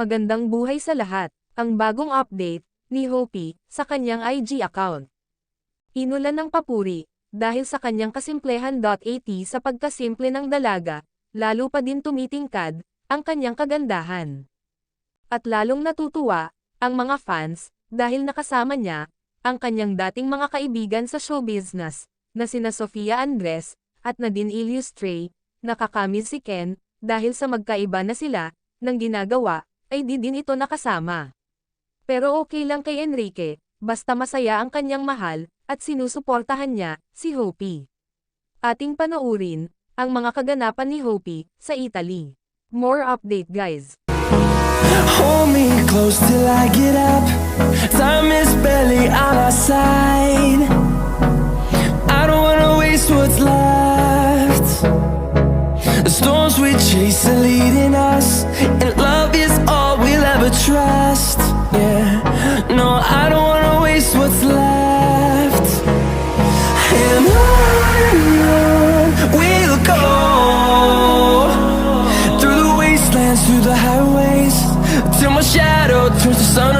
Magandang buhay sa lahat. Ang bagong update ni Hopi sa kanyang IG account. Inulan ng papuri dahil sa kanyang kasimplehan.at sa pagkasimple ng dalaga, lalo pa din tumitingkad ang kanyang kagandahan. At lalong natutuwa ang mga fans dahil nakasama niya ang kanyang dating mga kaibigan sa show business na sina Sofia Andres at Nadine Illustre, nakakamil si Ken dahil sa magkaiba na sila ng ginagawa ay di din ito nakasama. Pero okay lang kay Enrique, basta masaya ang kanyang mahal, at sinusuportahan niya, si Hopi. Ating panoorin, ang mga kaganapan ni Hopi, sa Italy. More update guys. Hold me close till I get up. Time is barely on our side. I don't wanna waste what's left. The storms we chase are leading us, the highways. Till my shadow turns to sun